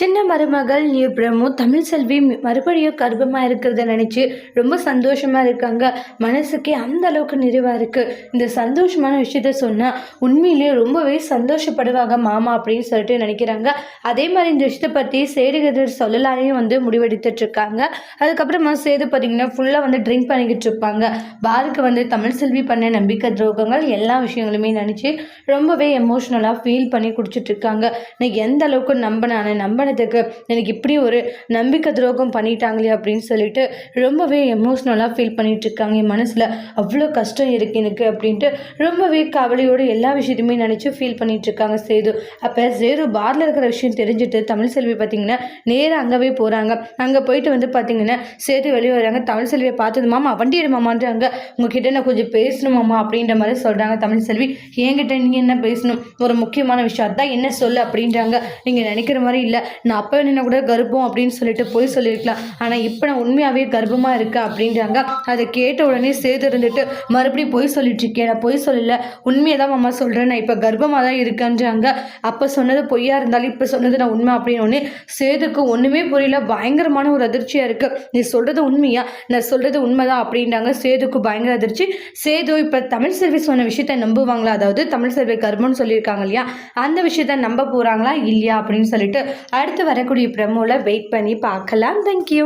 சின்ன மருமகள் new promo Tamil செல்வி மறுபடியும் கர்ப்பமாக இருக்கிறத நினச்சி ரொம்ப சந்தோஷமாக இருக்காங்க. மனசுக்கே அந்த அளவுக்கு நிறைவாக இருக்குது இந்த சந்தோஷமான விஷயத்த சொன்னால் உண்மையிலேயே ரொம்பவே சந்தோஷப்படுவாங்க மாமா அப்படின்னு சொல்லிட்டு நினைக்கிறாங்க. அதே மாதிரி இந்த விஷயத்தை பற்றி சேதுகதர் சொல்லலாலையும் வந்து முடிவெடுத்துட்டு இருக்காங்க. அதுக்கப்புறமா சேது பார்த்தீங்கன்னா ஃபுல்லாக வந்து ட்ரிங்க் பண்ணிக்கிட்டு இருப்பாங்க. பாருக்கு வந்து தமிழ் செல்வி பண்ண நம்பிக்கை துரோகங்கள் எல்லா விஷயங்களுமே நினச்சி ரொம்பவே எமோஷ்னலாக ஃபீல் பண்ணி குடிச்சிட்டு இருக்காங்க. நான் எந்த அளவுக்கு நம்பினானே நம்பினதுக்கு எனக்கு இப்படி ஒரு நம்பிக்கை துரோகம் பண்ணிட்டாங்களே அப்படின்னு சொல்லிட்டு ரொம்பவே எமோஷ்னலாக ஃபீல் பண்ணிட்டு இருக்காங்க. என் மனசில் அவ்வளோ கஷ்டம் இருக்குது எனக்கு அப்படின்ட்டு ரொம்பவே கவலையோடு எல்லா விஷயத்தையுமே நினச்சி ஃபீல் பண்ணிட்டு இருக்காங்க சேது. அப்போ சேது பாரில் இருக்கிற விஷயம் தெரிஞ்சுட்டு தமிழ் செல்வி பார்த்தீங்கன்னா நேராக அங்கவே போகிறாங்க அங்கே போயிட்டு வந்து பார்த்தீங்கன்னா சேது வெளியே வராங்க. தமிழ் செல்வியை பார்த்தது மாமா வண்டி எடுமாமான்றாங்க உங்ககிட்ட நான் கொஞ்சம் பேசணுமாமா அப்படின்ற மாதிரி சொல்கிறாங்க தமிழ் செல்வி. என்கிட்ட நீங்கள் என்ன பேசணும்? ஒரு முக்கியமான விஷயம் அதான் என்ன சொல்லு அப்படின்றாங்க. நீங்கள் நினைக்கிற மாதிரி இல்லை. நான் அப்போ என்ன கூட கர்ப்பம் அப்படின்னு சொல்லிட்டு போய் சொல்லியிருக்கலாம். ஆனால் இப்போ நான் உண்மையாகவே கர்ப்பமாக இருக்கேன் அப்படின்றாங்க. அதை கேட்ட உடனே சேது இருந்துட்டு மறுபடியும் போய் சொல்லிட்டு இருக்கேன் நான் பொய் சொல்லலை. உண்மையை தான் மாமா சொல்கிறேன் நான் இப்போ கர்ப்பமாக தான் இருக்கேன்றாங்க. அப்போ சொன்னது பொய்யா இருந்தாலும் இப்போ சொன்னது நான் உண்மை அப்படின்னு உடனே சேதுக்கு ஒன்றுமே புரியல. பயங்கரமான ஒரு அதிர்ச்சியாக இருக்குது நீ சொல்கிறது உண்மையா? நான் சொல்கிறது உண்மைதான் அப்படின்றாங்க. சேதுக்கு பயங்கர அதிர்ச்சி. சேது இப்போ தமிழ் செல்வி சொன்ன விஷயத்த நம்புவாங்களா? அதாவது தமிழ் செல்வி கர்ப்பம்னு சொல்லியிருக்காங்க இல்லையா? அந்த விஷயத்த நம்ப போகிறாங்களா இல்லையா? அப்படின்னு சொல்லிட்டு அடுத்து வரக்கூடிய ப்ரெமோவில் வெயிட் பண்ணி பார்க்கலாம். தேங்க்யூ